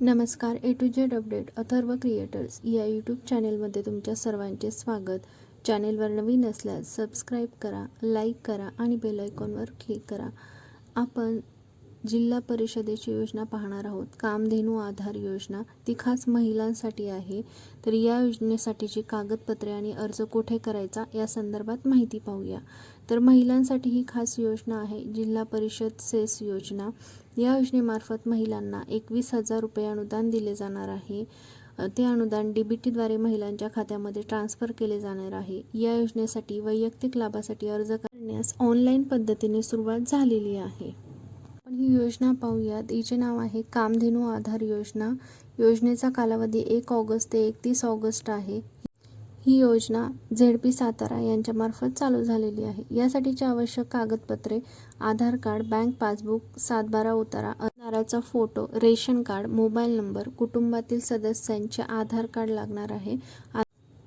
नमस्कार A to Z update Atharva creators या YouTube चॅनेलमध्ये तुमच्या सर्वांचे स्वागत. चॅनेलवर नवीन असल्यास सबस्क्राईब करा लाईक करा आणि बेल आयकॉनवर क्लिक करा. आपण जिल्हा परिषदेची योजना पाहणार आहोत. कामधेनू आधार योजना ती खास महिलांसाठी आहे. तर या योजनेसाठीची कागदपत्रे आणि अर्ज कुठे करायचा या संदर्भात माहिती पाहूया. तर महिलांसाठी ही खास योजना आहे जिल्हा परिषद सेस योजना. या योजनेमार्फत महिलांना एकवीस हजार रुपये अनुदान दिले जाणार आहे. ते अनुदान डी बी टीद्वारे महिलांच्या खात्यामध्ये ट्रान्स्फर केले जाणार आहे. या योजनेसाठी वैयक्तिक लाभासाठी अर्ज करण्यास ऑनलाईन पद्धतीने सुरुवात झालेली आहे. ही योजना पाहूयात हिचे नाव आहे कामधेनू आधार योजना. योजनेचा कालावधी एक ऑगस्ट ते एकतीस ऑगस्ट आहे. ही योजना झेड पी सातारा यांच्यामार्फत चालू झालेली आहे. यासाठीची आवश्यक कागदपत्रे आधार कार्ड बँक पासबुक सातबारा उतारा अर्जदाराचा फोटो रेशन कार्ड मोबाईल नंबर कुटुंबातील सदस्यांचे आधार कार्ड लागणार आहे.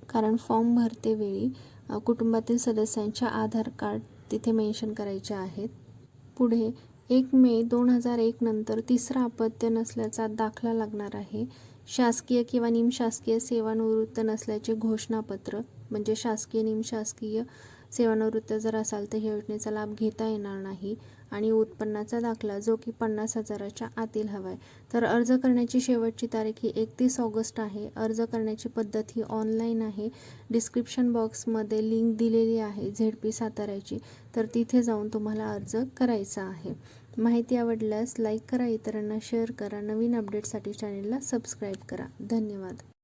कारण फॉर्म भरते वेळी कुटुंबातील सदस्यांचे आधार कार्ड तिथे मेन्शन करायचे आहेत. पुढे एक मे दोन हजार एक नंतर तिसरा अपत्य नसल्याचा दाखला लागणार आहे. शासकीय किंवा निमशासकीय सेवानिवृत्त नसल्याचे घोषणापत्र म्हणजे शासकीय निमशासकीय सेवानिवृत्त जर असाल तर ह्या योजनेचा लाभ घेता येणार नाही. आणि उत्पन्नाचा दाखला जो की पन्नास हजाराच्या आतील हवा आहे. तर अर्ज करण्याची शेवटची तारीख ही एकतीस ऑगस्ट आहे. अर्ज करण्याची पद्धत ही ऑनलाईन आहे. डिस्क्रिप्शन बॉक्समध्ये लिंक दिलेली आहे झेड पी साताऱ्याची. तर तिथे जाऊन तुम्हाला अर्ज करायचा आहे. माहिती आवडल्यास लाईक करा इतरांना शेअर करा. नवीन अपडेटसाठी चॅनेलला सबस्क्राईब करा. धन्यवाद.